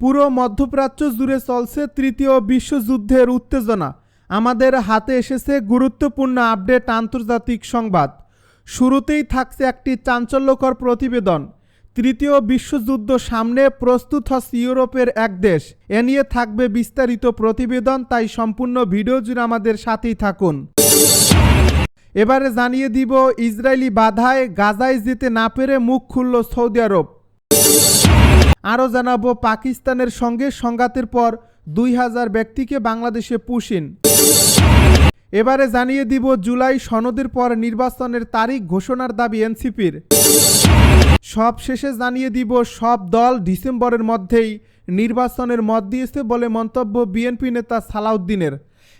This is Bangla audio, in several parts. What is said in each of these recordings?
পুরো মধ্যপ্রাচ্য জুড়ে চলছে তৃতীয় বিশ্বযুদ্ধের উত্তেজনা। আমাদের হাতে এসেছে গুরুত্বপূর্ণ আপডেট আন্তর্জাতিক সংবাদ। শুরুতেই থাকছে একটি চাঞ্চল্যকর প্রতিবেদন। তৃতীয় বিশ্বযুদ্ধ সামনে প্রস্তুত হচ্ছে ইউরোপের এক দেশ। এ নিয়ে থাকবে বিস্তারিত প্রতিবেদন, তাই সম্পূর্ণ ভিডিও জুড়ে আমাদের সাথেই থাকুন। এবারে জানিয়ে দিব, ইসরায়েলি বাধায় গাজায় যেতে না পেরে মুখ খুলল সৌদি আরব। আরও জানাব পাকিস্তানের সঙ্গে সংঘাতের পর দুই হাজার ব্যক্তিকে বাংলাদেশে পুশিন এবারে জানিয়ে দিব জুলাই সনদের পর নির্বাচনের তারিখ ঘোষণার দাবি এনসিপির। সব শেষে জানিয়ে দিব সব দল ডিসেম্বরের মধ্যেই নির্বাচনের মত দিয়েছে বলে মন্তব্য বিএনপি নেতা সালাউদ্দিনের।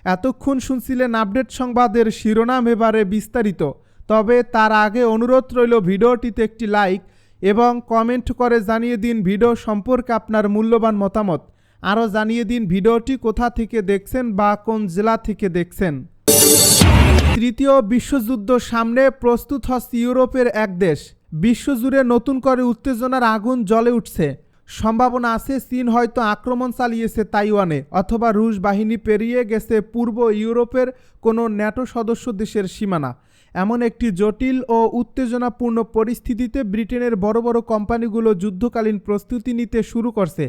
এতক্ষণ শুনছিলেন আপডেট সংবাদের শিরোনাম এবারে বিস্তারিত। তবে তার আগে অনুরোধ রইল ভিডিওটিতে একটি লাইক এবং কমেন্ট করে জানিয়ে দিন ভিডিও সম্পর্কে আপনার মূল্যবান মতামত। আরও জানিয়ে দিন ভিডিওটি কোথা থেকে দেখছেন বা কোন জেলা থেকে দেখছেন। তৃতীয় বিশ্বযুদ্ধ সামনে প্রস্তুত হচ্ছে ইউরোপের এক দেশ। বিশ্বজুড়ে নতুন করে উত্তেজনার আগুন জ্বলে উঠছে। সম্ভাবনা আছে চীন হয়তো আক্রমণ চালিয়েছে তাইওয়ানে অথবা রুশ বাহিনী পেরিয়ে গেছে পূর্ব ইউরোপের কোনো ন্যাটো সদস্য দেশের সীমানা। এমন একটি জটিল ও উত্তেজনাপূর্ণ পরিস্থিতিতে ব্রিটেনের বড় বড় কোম্পানিগুলো যুদ্ধকালীন প্রস্তুতি নিতে শুরু করছে।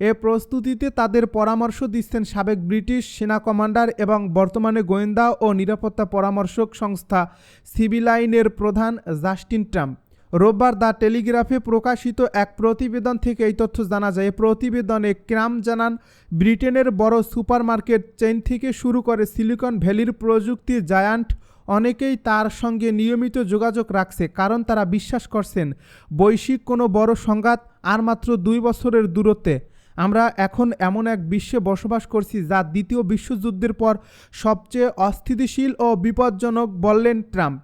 এ প্রস্তুতিতে তাদের পরামর্শ দিচ্ছেন সাবেক ব্রিটিশ সেনা কমান্ডার এবং বর্তমানে গোয়েন্দা ও নিরাপত্তা পরামর্শক সংস্থা সিভিলাইনের প্রধান জাস্টিন ট্রাম্প। রোববার দ্য টেলিগ্রাফে প্রকাশিত এক প্রতিবেদন থেকে এই তথ্য জানা যায়। প্রতিবেদনে ক্রাম জানান, ব্রিটেনের বড় সুপারমার্কেট চেইন থেকে শুরু করে সিলিকন ভ্যালির প্রযুক্তি জায়ান্ট অনেকেই তার সঙ্গে নিয়মিত যোগাযোগ রাখছে, কারণ তারা বিশ্বাস করছেন, বৈশ্বিক কোনো বড় সংঘাত আর মাত্র দুই বছরের দূরত্বে। আমরা এখন এমন এক বিশ্বে বসবাস করছি, যা দ্বিতীয় বিশ্বযুদ্ধের পর সবচেয়ে অস্থিতিশীল ও বিপজ্জনক বললেন ট্রাম্প।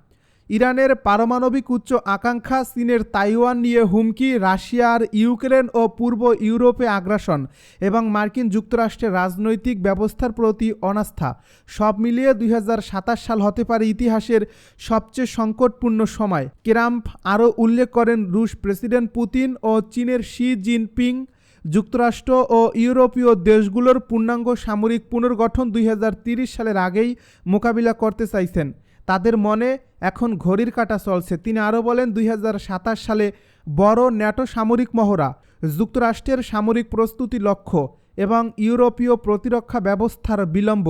ইরানের পারমাণবিক উচ্চ আকাঙ্ক্ষা চীনের তাইওয়ান নিয়ে হুমকি রাশিয়ার ইউক্রেন ও পূর্ব ইউরোপে আগ্রাসন এবং মার্কিন যুক্তরাষ্ট্রের রাজনৈতিক ব্যবস্থার প্রতি অনাস্থা। সব মিলিয়ে দুই হাজার সাতাশ সাল হতে পারে ইতিহাসের সবচেয়ে সংকটপূর্ণ সময়। কেরাম্প আরও উল্লেখ করেন, রুশ প্রেসিডেন্ট পুতিন ও চীনের শি জিনপিং, যুক্তরাষ্ট্র ও ইউরোপীয় দেশগুলোর পূর্ণাঙ্গ সামরিক পুনর্গঠন দুই সালের আগেই মোকাবিলা করতে চাইছেন। তাদের মনে এখন ঘড়ির কাটা চলছে। তিনি আরও বলেন, দুই হাজার সাতাশ সালে বড় ন্যাটো সামরিক মহড়া, যুক্তরাষ্ট্রের সামরিক প্রস্তুতি লক্ষ্য এবং ইউরোপীয় প্রতিরক্ষা ব্যবস্থার বিলম্ব,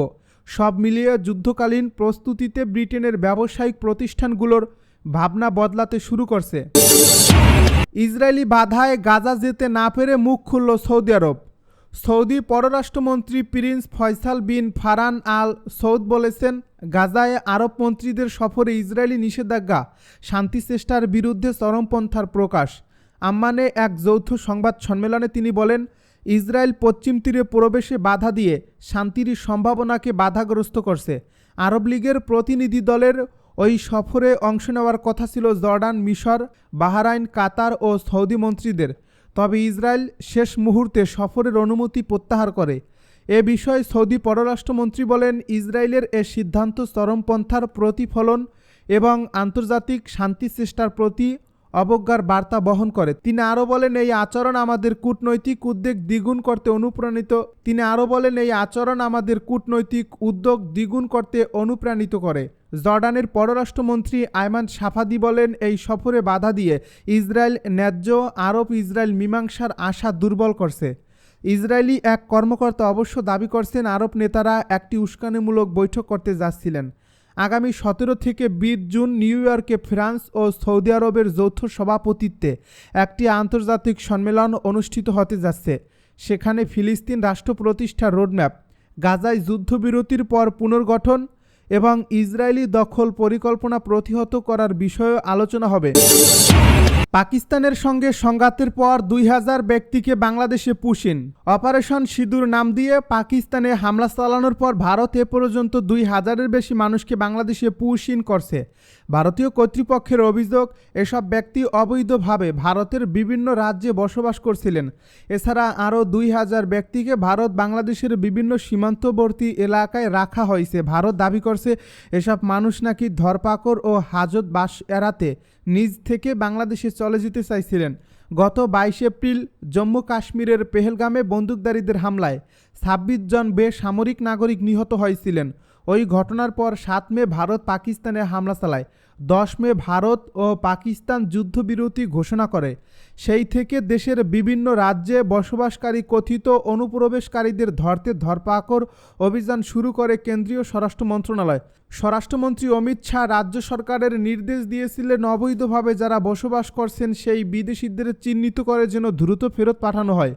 সব মিলিয়ে যুদ্ধকালীন প্রস্তুতিতে ব্রিটেনের ব্যবসায়িক প্রতিষ্ঠানগুলোর ভাবনা বদলাতে শুরু করছে। ইসরায়েলি বাধায় গাজা যেতে না পেরে মুখ খুলল সৌদি আরব। সৌদি পররাষ্ট্রমন্ত্রী prince Faisal bin Farhan al Saud বলেছেন, গাজায় আরব মন্ত্রীদের সফরে ইসরায়েলি নিষেধাজ্ঞা, শান্তি চেষ্টার বিরুদ্ধে চরমপন্থার প্রকাশ। আম্মানে এক যৌথ সংবাদ সম্মেলনে তিনি বলেন, ইসরায়েল পশ্চিম তীরে প্রবেশে বাধা দিয়ে শান্তির সম্ভাবনাকে বাধাগ্রস্ত করছে। আরব লীগের প্রতিনিধি দলের ওই সফরে অংশ নেওয়ার কথা ছিল জর্ডান, মিশর, বাহারাইন, কাতার ও সৌদি মন্ত্রীদের। তবে ইসরায়েল শেষ মুহূর্তে সফরের অনুমতি প্রত্যাহার করে। এ বিষয়ে সৌদি পররাষ্ট্রমন্ত্রী বলেন, ইসরায়েলের এ সিদ্ধান্ত চরমপন্থার প্রতিফলন এবং আন্তর্জাতিক শান্তি চেষ্টার প্রতি অবজ্ঞার বার্তা বহন করে। তিনি আরও বলেন, এই আচরণ আমাদের কূটনৈতিক উদ্বেগ দ্বিগুণ করতে অনুপ্রাণিত। তিনি আরও বলেন, এই আচরণ আমাদের কূটনৈতিক উদ্যোগ দ্বিগুণ করতে অনুপ্রাণিত করে। জর্ডানের পররাষ্ট্রমন্ত্রী আয়মান সাফাদি বলেন, এই সফরে বাধা দিয়ে ইসরায়েল ন্যায্য আরব ইসরায়েল মীমাংসার আশা দুর্বল করছে। ইসরায়েলি এক কর্মকর্তা অবশ্য দাবি করছেন, আরব নেতারা একটি উস্কানিমূলক বৈঠক করতে যাচ্ছিলেন। আগামী সতেরো থেকে বিশ জুন নিউ ইয়র্কে ফ্রান্স ও সৌদি আরবের যৌথ সভাপতিত্বে একটি আন্তর্জাতিক সম্মেলন অনুষ্ঠিত হতে যাচ্ছে। সেখানে ফিলিস্তিন রাষ্ট্র প্রতিষ্ঠার রোডম্যাপ, গাজায় যুদ্ধবিরতির পর পুনর্গঠন এবং ইসরায়েলি দখল পরিকল্পনা প্রতিহত করার বিষয়েও আলোচনা হবে। পাকিস্তানের সঙ্গে সংঘাতের পর দুই হাজার ব্যক্তিকে বাংলাদেশে পুশিন অপারেশন সিঁদুর নাম দিয়ে পাকিস্তানে হামলা চালানোর পর ভারত এ পর্যন্ত দুই হাজারের বেশি মানুষকে বাংলাদেশে পুশিন করছে। ভারতীয় কর্তৃপক্ষের অভিযোগ, এসব ব্যক্তি অবৈধভাবে ভারতের বিভিন্ন রাজ্যে বসবাস করছিলেন। এছাড়া আরও দুই হাজার ব্যক্তিকে ভারত বাংলাদেশের বিভিন্ন সীমান্তবর্তী এলাকায় রাখা হয়েছে। ভারত দাবি করছে, এসব মানুষ নাকি ধরপাকড় ও হাজত বাস এড়াতে নিজ থেকে বাংলাদেশে চলে যেতে চাইছিলেন। গত বাইশ এপ্রিল জম্মু কাশ্মীরের পেহেলগামে বন্দুকধারীদের হামলায় ছাব্বিশ জন বেসামরিক নাগরিক নিহত হয়েছিলেন। ওই ঘটনার পর সাত মে ভারত পাকিস্তানে হামলা চালায়। দশ মে ভারত ও পাকিস্তান যুদ্ধবিরতি ঘোষণা করে। সেই থেকে দেশের বিভিন্ন রাজ্যে বসবাসকারী কথিত অনুপ্রবেশকারীদের ধরতে ধরপাকড় অভিযান শুরু করে কেন্দ্রীয় স্বরাষ্ট্র মন্ত্রণালয়। স্বরাষ্ট্রমন্ত্রী অমিত শাহ রাজ্য সরকারের নির্দেশ দিয়েছিলেন, অবৈধভাবে যারা বসবাস করছেন সেই বিদেশিদের চিহ্নিত করে যেন দ্রুত ফেরত পাঠানো হয়।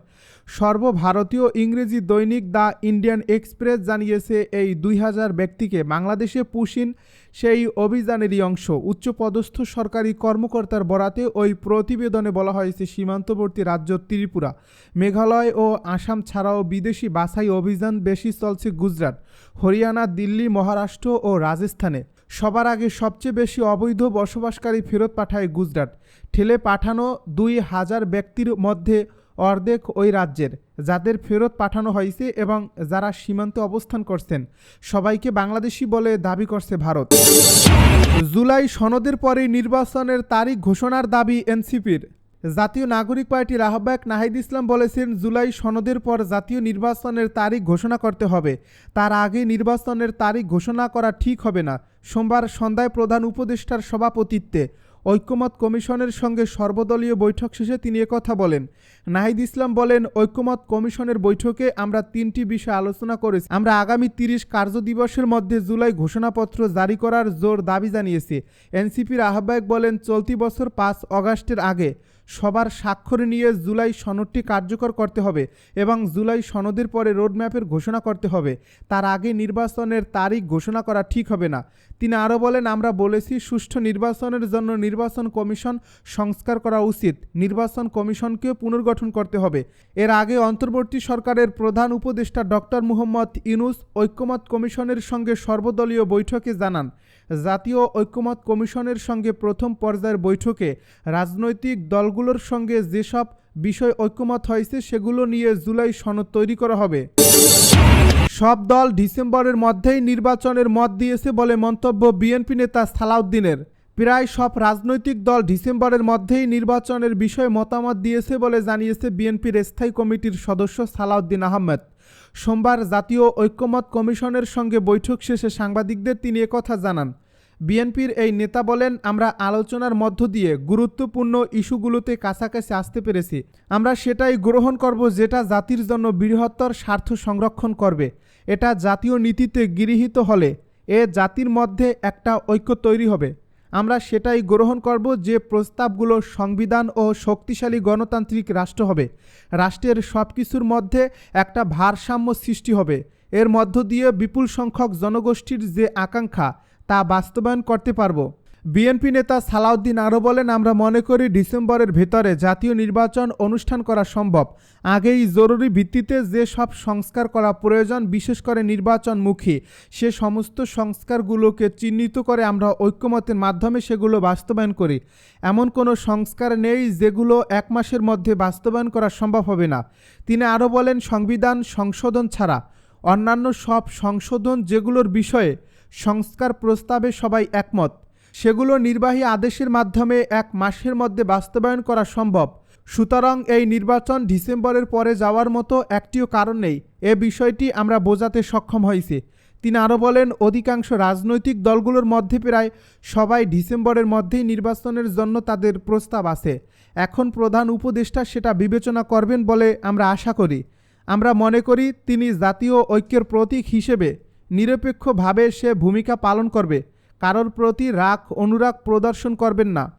সর্বভারতীয় ইংরেজি দৈনিক দ্য ইন্ডিয়ান এক্সপ্রেস জানিয়েছে, এই দুই হাজার ব্যক্তিকে বাংলাদেশে পুশিন সেই অভিযানেরই অংশ। উচ্চপদস্থ সরকারি কর্মকর্তার বরাতে ওই প্রতিবেদনে বলা হয়েছে, সীমান্তবর্তী রাজ্য ত্রিপুরা, মেঘালয় ও আসাম ছাড়াও বিদেশি বাছাই অভিযান বেশি চলছে গুজরাট, হরিয়ানা, দিল্লি, মহারাষ্ট্র ও রাজস্থানে। সবার আগে সবচেয়ে বেশি অবৈধ বসবাসকারী ফেরত পাঠায় গুজরাট। ঠেলে পাঠানো দুই হাজার ব্যক্তির মধ্যে অর্ধেক ওই রাজ্যের, যাদের ফেরত পাঠানো হয়েছে এবং যারা সীমান্তে অবস্থান করছেন। সবাইকে বাংলাদেশি বলে দাবি করছে ভারত। জুলাই সনদের পরে নির্বাচনের তারিখ ঘোষণার দাবি এনসিপির। জাতীয় নাগরিক পার্টির আহ্বায়ক নাহিদ ইসলাম বলেছেন, জুলাই সনদের পর জাতীয় নির্বাচনের তারিখ ঘোষণা করতে হবে। তার আগে নির্বাচনের তারিখ ঘোষণা করা ঠিক হবে না। সোমবার সন্ধ্যায় প্রধান উপদেষ্টার সভাপতিত্বে ঐক্যমত কমিশনের সঙ্গে সর্বদলীয় বৈঠক শেষে তিনি একথা বলেন। নাহিদ ইসলাম বলেন, ঐক্যমত কমিশনের বৈঠকে আমরা তিনটি বিষয় আলোচনা করেছি। আমরা আগামী তিরিশ কার্যদিবসের মধ্যে জুলাই ঘোষণাপত্র জারি করার জোর দাবি জানিয়েছে। এনসিপির আহ্বায়ক বলেন, চলতি বছর পাঁচ অগাস্টের আগে সবার স্বাক্ষর নিয়ে জুলাই সনদটি কার্যকর করতে হবে এবং জুলাই সনদের পরে রোডম্যাপের ঘোষণা করতে হবে। তার আগে নির্বাচনের তারিখ ঘোষণা করা ঠিক হবে না। তিনি আরও বলেন, আমরা বলেছি সুষ্ঠু নির্বাচনের জন্য নির্বাচন কমিশন সংস্কার করা উচিত। নির্বাচন কমিশনকেও পুনর্গঠন করতে হবে। এর আগে অন্তর্বর্তী সরকারের প্রধান উপদেষ্টা ডক্টর মুহম্মদ ইনুস ঐক্যমত কমিশনের সঙ্গে সর্বদলীয় বৈঠকে জানান। জাতীয় ঐক্যমত কমিশনের সঙ্গে প্রথম পর্যায়ের বৈঠকে রাজনৈতিক দলগুলোর সঙ্গে যেসব বিষয় ঐক্যমত হয়েছে সেগুলো নিয়ে জুলাই সনদ তৈরি করা হবে। সব দল ডিসেম্বরের মধ্যেই নির্বাচনের মত দিয়েছে বলে মন্তব্য বিএনপি নেতা সালাউদ্দিনের। প্রায় সব রাজনৈতিক দল ডিসেম্বরের মধ্যেই নির্বাচনের বিষয়ে মতামত দিয়েছে বলে জানিয়েছে বিএনপির স্থায়ী কমিটির সদস্য সালাউদ্দিন আহমেদ। সোমবার জাতীয় ঐক্যমত কমিশনের সঙ্গে বৈঠক শেষে সাংবাদিকদের তিনি একথা জানান। বিএনপির এই নেতা বলেন, আমরা আলোচনার মধ্য দিয়ে গুরুত্বপূর্ণ ইস্যুগুলোতে কাছাকাছি আসতে পেরেছি। আমরা সেটাই গ্রহণ করব যেটা জাতির জন্য বৃহত্তর স্বার্থ সংরক্ষণ করবে। এটা জাতীয় নীতিতে গৃহীত হলে এ জাতির মধ্যে একটা ঐক্য তৈরি হবে। আমরা সেটাই গ্রহণ করব যে প্রস্তাবগুলো সংবিধান ও শক্তিশালী গণতান্ত্রিক রাষ্ট্র হবে। রাষ্ট্রের সব কিছুর মধ্যে একটা ভারসাম্য সৃষ্টি হবে। এর মধ্য দিয়ে বিপুল সংখ্যক জনগোষ্ঠীর যে আকাঙ্ক্ষা, তা বাস্তবায়ন করতে পারব। বিএনপি নেতা সালাউদ্দিন আরও বলেন, আমরা মনে করি ডিসেম্বরের ভেতরে জাতীয় নির্বাচন অনুষ্ঠান করা সম্ভব। আগেই জরুরি ভিত্তিতে যে সব সংস্কার করা প্রয়োজন, বিশেষ করে নির্বাচনমুখী, সে সমস্ত সংস্কারগুলোকে চিহ্নিত করে আমরা ঐক্যমতের মাধ্যমে সেগুলো বাস্তবায়ন করি। এমন কোনো সংস্কার নেই যেগুলো এক মাসের মধ্যে বাস্তবায়ন করা সম্ভব হবে না। তিনি আরও বলেন, সংবিধান সংশোধন ছাড়া অন্যান্য সব সংশোধন যেগুলোর বিষয়ে সংস্কার প্রস্তাবে সবাই একমত। সেগুলো নির্বাহী আদেশের মাধ্যমে এক মাসের মধ্যে বাস্তবায়ন করা সম্ভব। সুতরাং এই নির্বাচন ডিসেম্বরের পরে যাওয়ার মতো একটিও কারণ নেই। এ বিষয়টি আমরা বোঝাতে সক্ষম হয়েছি। তিনি আরও বলেন, অধিকাংশ রাজনৈতিক দলগুলোর মধ্যে প্রায় সবাই ডিসেম্বরের মধ্যেই নির্বাচনের জন্য তাদের প্রস্তাব আছে। এখন প্রধান উপদেষ্টা সেটা বিবেচনা করবেন বলে আমরা আশা করি। আমরা মনে করি, তিনি জাতীয় ঐক্যের প্রতীক হিসেবে নিরপেক্ষভাবে সে ভূমিকা পালন করবে। কারোর প্রতি রাগ অনুরাগ প্রদর্শন করবেন না।